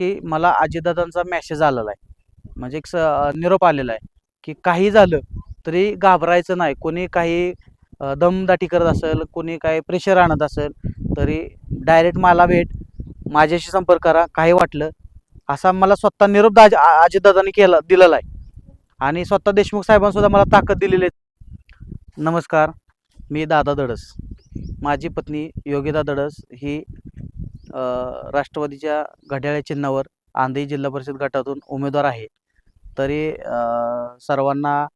की मला अजितदादांचा मॅसेज आलेला आहे. म्हणजे एक स निरोप आलेला आहे की काही झालं तरी घाबरायचं नाही. कोणी काही दमदाटी करत असेल कोणी काही प्रेशर आणत असेल तरी डायरेक्ट मला भेट माझ्याशी संपर्क करा काही वाटलं असा मला स्वतः निरोप दाज अजितदादांनी केला दिलेला आहे. आणि स्वतः देशमुख साहेबांसुद्धा मला ताकद दिलेली आहे. नमस्कार मी दादा दडस. माझी पत्नी योगिता दडस ही राष्ट्रवादीच्या घड्याळ्या चिन्हावर आंधळी जिल्हा परिषद गटातून उमेदवार आहे. तरी सर्वांना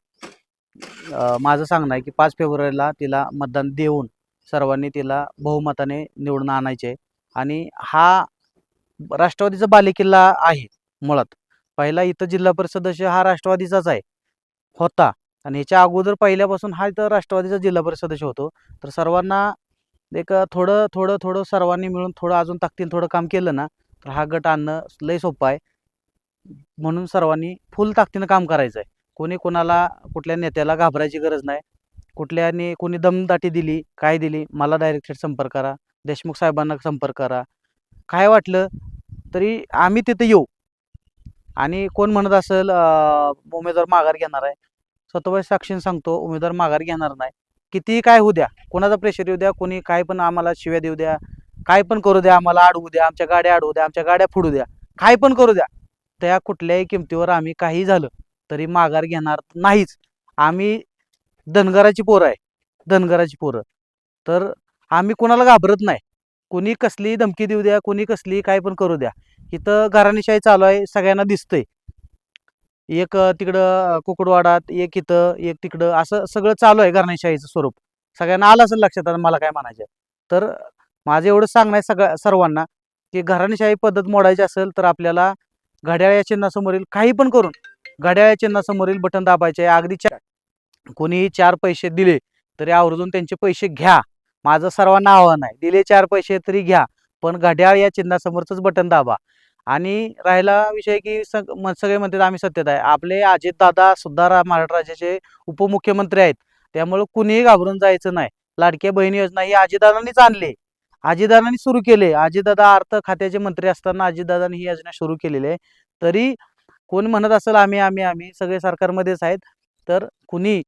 माझं सांगणं आहे की पाच फेब्रुवारीला तिला मतदान देऊन सर्वांनी तिला बहुमताने निवडून आणायचे आहे. आणि हा राष्ट्रवादीचा बालेकिल्ला आहे मुळात. पहिला इथं जिल्हा परिषद सदस्य हा राष्ट्रवादीचाच आहे होता. आणि ह्याच्या अगोदर पहिल्यापासून हा इथं राष्ट्रवादीचा जिल्हा परिषद सदस्य होतो. तर सर्वांना एक थोडं थोडं थोडं सर्वांनी मिळून थोडं अजून ताकदीनं थोडं काम केलं ना तर हा गट आणणं लय सोपं आहे. म्हणून सर्वांनी फुल ताकदीनं काम करायचं आहे. कोणी कोणाला कुठल्या नेत्याला घाबरायची गरज नाही. कुठल्याने कोणी दमदाटी दिली काय दिली मला डायरेक्ट संपर्क करा. देशमुख साहेबांना संपर्क करा. काय वाटलं तरी आम्ही तिथे येऊ. आणि कोण म्हणत असेल उमेदवार माघार घेणार आहे. स्वतःबाई साक्षीने सांगतो उमेदवार माघार घेणार नाही. कितीही काय होऊ द्या कोणाचा प्रेशर येऊ द्या कोणी काय पण आम्हाला शिव्या देऊ द्या काय पण करू द्या आम्हाला अडवू द्या आमच्या गाड्या अडवू द्या आमच्या गाड्या फोडू द्या काय पण करू द्या त्या कुठल्याही किमतीवर आम्ही काही झालं तरी माघार घेणार नाहीच. आम्ही धनगराची पोरं आहे धनगराची पोरं. तर आम्ही कोणाला घाबरत नाही. कोणी कसली धमकी देऊ द्या कोणी कसली काय पण करू द्या. इथं घराणीशाही चालू आहे सगळ्यांना दिसतंय. एक तिकडं कुकडवाडात एक इथं एक तिकडं असं सगळं चालू आहे घराणेशाहीचं स्वरूप. सगळ्यांना आलं असेल लक्षात आता मला काय म्हणायचं. आहे. तर माझं एवढं सांगणं आहे सगळ्या सर्वांना की घराणेशाही पद्धत मोडायची असेल तर आपल्याला घड्याळ या चिन्हासमोरील काही पण करून घड्याळ या चिन्हासमोरील बटन दाबायचे आहे. अगदी चार कोणीही चार पैसे दिले तरी आवर्जून त्यांचे पैसे घ्या. माझं सर्वांना आव्हान आहे. दिले चार पैसे तरी घ्या. पण घड्याळ या चिन्हासमोरचंच बटन दाबा. आणि राहिला विषय की सग सगळे म्हणतात आम्ही सत्तेत आहे. आपले अजितदादा सुद्धा महाराष्ट्र राज्याचे उपमुख्यमंत्री आहेत. त्यामुळे कुणीही घाबरून जायचं नाही. लाडक्या बहिणी योजना ही अजितदादांनीच आणली. अजितदादांनी सुरू केले. अजितदादा अर्थ खात्याचे मंत्री असताना अजितदादांनी ही योजना सुरू केलेली आहे. तरी कोण म्हणत असेल आम्ही आम्ही आम्ही सगळे सरकारमध्येच आहेत. तर कुणी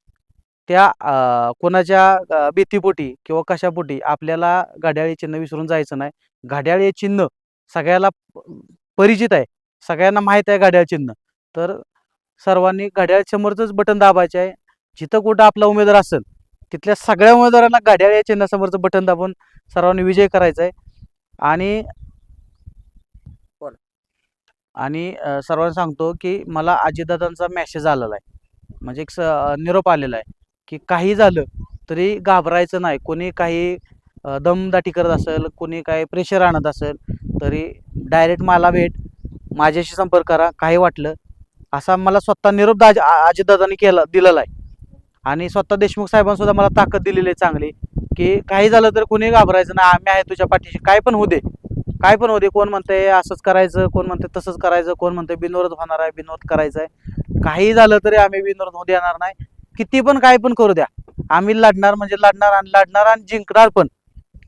त्या कोणाच्या भीतीपोटी किंवा कशापोटी आपल्याला घड्याळी चिन्ह विसरून जायचं नाही. घड्याळी चिन्ह सगळ्याला परिचित आहे. सगळ्यांना माहीत आहे घड्याळ चिन्ह. तर सर्वांनी घड्याळ समोरचंच बटन दाबायचं आहे. जिथं कुठं आपला उमेदवार असेल तिथल्या सगळ्या उमेदवारांना घड्याळ या चिन्हासमोरचं बटन दाबून सर्वांनी विजय करायचा आहे. आणि आणि सर्वांना सांगतो की मला अजितदादांचा मेसेज आलेला आहे. म्हणजे एक स निरोप आलेला आहे की काही झालं तरी घाबरायचं नाही. कोणी काही दमदाटी करत असेल कोणी काय प्रेशर आणत असेल तरी डायरेक्ट मला भेट माझ्याशी संपर्क करा काही वाटलं असा मला स्वतः निरोप दाज अजितदादांनी केला दिलेला आहे. आणि स्वतः देशमुख साहेबांसुद्धा मला ताकद दिलेली आहे चांगली की काही झालं तर कोणी घाबरायचं नाही आम्ही आहे तुझ्या पाठीशी काय पण होऊ दे. काय पण होऊ दे कोण म्हणतंय असंच करायचं कोण म्हणते तसंच करायचं कोण म्हणतंय बिनविरोध होणार आहे बिनविरोध करायचं आहे. काही झालं तरी आम्ही बिनविरोध होऊ देणार नाही. किती पण काय पण करू द्या. आम्ही लढणार म्हणजे लढणार आणि लढणार आणि जिंकणार पण.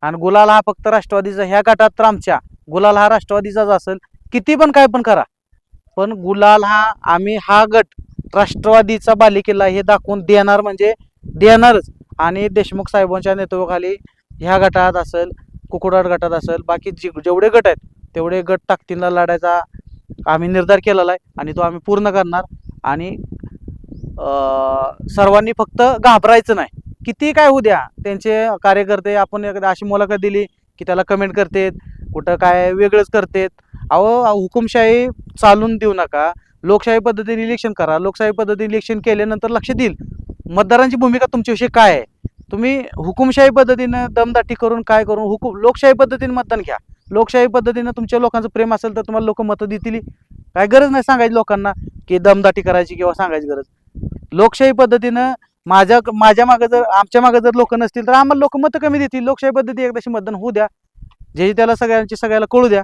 आणि गुलाल हा फक्त राष्ट्रवादीचा ह्या गटात तर आमच्या गुलाल हा राष्ट्रवादीचाच असेल. किती पण काय पण करा. पण गुलाल हा आम्ही हा गट राष्ट्रवादीचा बालिकेला हे दाखवून देणार म्हणजे देणारच. आणि देशमुख साहेबांच्या नेतृत्वाखाली ह्या गटात असेल कुकुडाट गटात असेल बाकी जे जेवढे गट आहेत तेवढे गट ताकदीला लढायचा आम्ही निर्धार केलेला आहे आणि तो आम्ही पूर्ण करणार. आणि सर्वांनी फक्त घाबरायचं नाही. किती काय होऊ द्या त्यांचे कार्यकर्ते आपण एखादा अशी मुलाखत दिली की त्याला कमेंट करतेत कुठं काय वेगळंच करतेत. अहो हुकुमशाही चालून देऊ नका. लोकशाही पद्धतीने इलेक्शन करा. लोकशाही पद्धतीने इलेक्शन केल्यानंतर लक्ष देईल. मतदारांची भूमिका तुमच्याविषयी काय आहे? तुम्ही हुकुमशाही पद्धतीनं दमदाटी करून काय करून हुकुम लोकशाही पद्धतीने मतदान घ्या. लोकशाही पद्धतीनं तुमच्या लोकांचं प्रेम असेल तर तुम्हाला लोक मतं देतील. काय गरज नाही सांगायची लोकांना की दमदाटी करायची किंवा सांगायची गरज. लोकशाही पद्धतीनं माझ्या माझ्या मागं जर आमच्या मागं जर लोक नसतील तर आम्हाला लोक मतं कमी देतील. लोकशाही पद्धती एकदाशी मतदान होऊ द्या. जे त्याला सगळ्यांची सगळ्याला कळू द्या.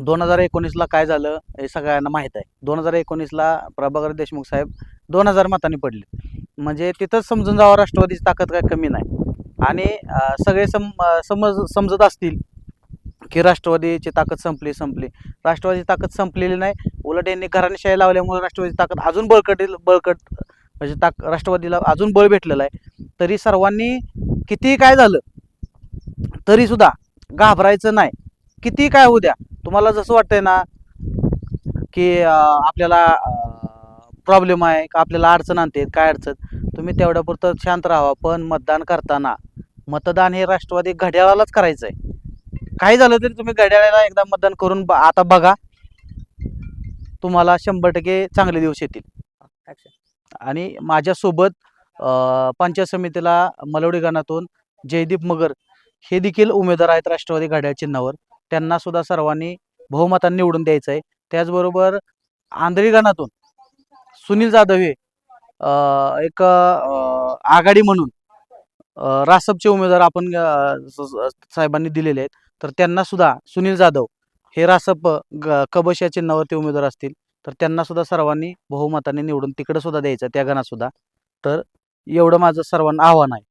दोन हजार एकोणीसला काय झालं हे सगळ्यांना माहीत आहे. दोन हजार एकोणीसला प्रभाकर देशमुख साहेब दोन हजार मतांनी पडले. म्हणजे तिथंच समजून जावं राष्ट्रवादीची ताकद काय कमी नाही. आणि सगळे सम समज समजत असतील की राष्ट्रवादीची ताकद संपली संपली. राष्ट्रवादीची ताकद संपलेली नाही. उलट यांनी घराणेशाही लावल्यामुळे राष्ट्रवादीची ताकद अजून बळकट बळकट म्हणजे ताक राष्ट्रवादीला अजून बळ भेटलेलं आहे. तरी सर्वांनी कितीही काय झालं तरी सुद्धा घाबरायचं नाही. कितीही काय होऊ द्या तुम्हाला जसं वाटतंय ना की आपल्याला प्रॉब्लेम आहे का आपल्याला अडचण आणते काय अडचण तुम्ही तेवढ्यापुरतं शांत राहा पण मतदान करताना मतदान हे राष्ट्रवादी घड्याळालाच करायचं आहे काही झालं तरी तुम्ही घड्याळाला एकदा मतदान करून ब- आता बघा. तुम्हाला शंभर टक्के चांगले दिवस येतील. आणि माझ्यासोबत अं, पंचायत समितीला मलवडी गणातून जयदीप मगर हे देखील उमेदवार आहेत राष्ट्रवादी घड्याळ चिन्हावर. त्यांना सुद्धा सर्वांनी बहुमताने निवडून द्यायचं आहे त्याचबरोबर आंधळी गणातून सुनील जाधव हे अं, एक अं, आघाडी म्हणून अं, रासपचे उमेदवार आपण अं, स- स- साहेबांनी दिलेले आहेत. तर त्यांना सुद्धा सुनील जाधव हे रासप ग- कबश या चिन्हावरती उमेदवार असतील. तर त्यांना सुद्धा सर्वांनी बहुमताने निवडून तिकडे सुद्धा द्यायचं त्या गणात सुद्धा. तर एवढं माझं सर्वांना आव्हान आहे.